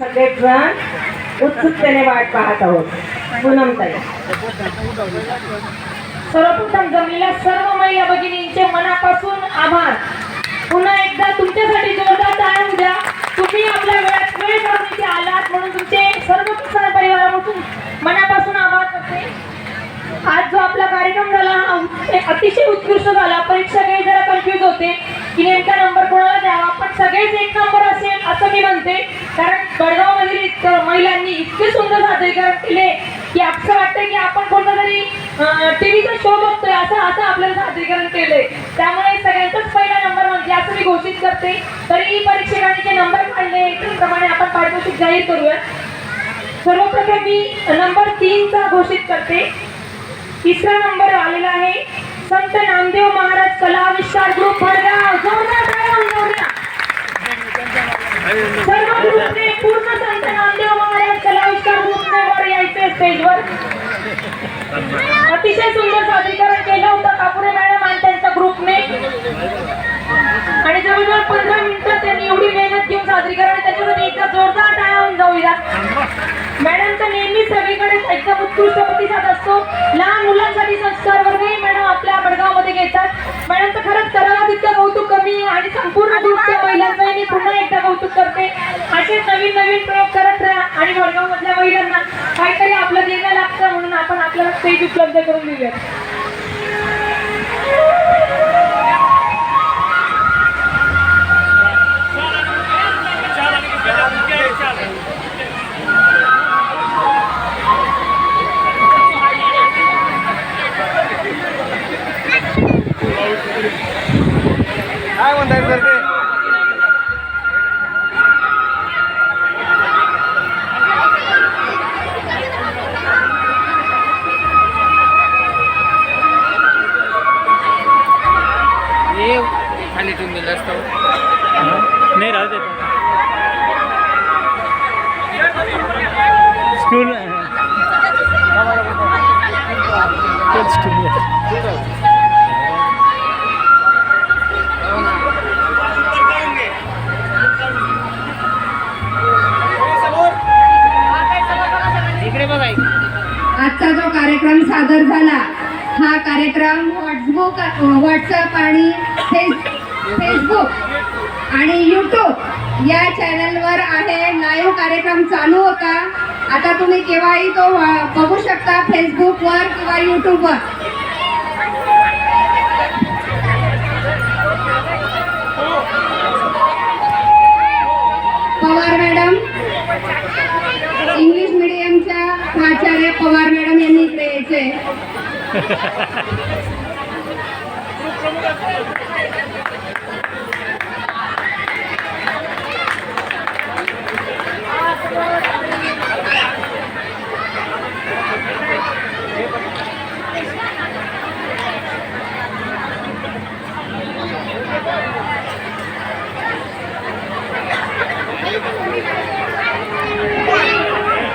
सगळेजण उत्सुकतेने वाट पाहत आहोत. पूनमताई सर्वप्रथम जमलेल्या सर्व महिला भगिनींचे मनापासून आभार. पुन्हा एकदा तुमच्यासाठी जोरदार जाणून द्या. तुम्ही आपल्या वेळात वेळ करून इथे आलात म्हणून तुमचे सर्व किसान परिवारापासून मनापासून आभार करते. आज जो आपला कार्यक्रम झाला हा अतिशय उत्कृष्ट झाला. परीक्षा काही जरा कन्फ्युज होते. की नेमका नंबर कोणाला सादरीकरण केले की असं वाटतं की आपण कोणता तरी टीव्हीचा शो बघतोय असं असं आपल्याला सादरीकरण केलंय. त्यामुळे सगळ्यांचाच पहिला नंबर म्हणजे असं मी घोषित करते. तरी परीक्षकांनी जे नंबर काढले त्याप्रमाणे आपण पारितोषिक जाहीर करूया सर्वप्रथम मी नंबर तीनचा घोषित करते. तिसरा नंबर आलेला आहे. संत नामदेव महाराज कला आविष्कार ग्रुप भडगाव. जोरदार. सर्व असतो. लहान मुलांसाठी संस्कार वर्गही मॅडम आपल्या बडगावमध्ये घेतात. मॅडमचं खरंच करावं तितकं कौतुक कमी आहे आणि संपूर्ण ग्रुपच्या महिलांचंही मी पुन्हा एकदा कौतुक करते. असे नवीन नवीन प्रयोग करत राहा आणि बडगाव मधल्या महिलांना काहीतरी आपलं देणं लागतं म्हणून आपण आपल्याला स्टेज उपलब्ध करून देऊया खाली तुम्ही रस्ता नहीं रह देता स्कूल स्कूल. आजचा जो कार्यक्रम सादर झाला हा कार्यक्रम व्हॉट्सबुक व्हॉट्सअप आणि फेस फेसबुक आणि यूट्यूब या चॅनलवर आहे. लाईव्ह कार्यक्रम चालू होता. आता तुम्ही केव्हाही तो बघू शकता फेसबुकवर किंवा यूट्यूबवर पवार मॅडम इंग्लिश मिडियमच्या प्राचार्य पवार मॅडम यांनी इकडे यायचे.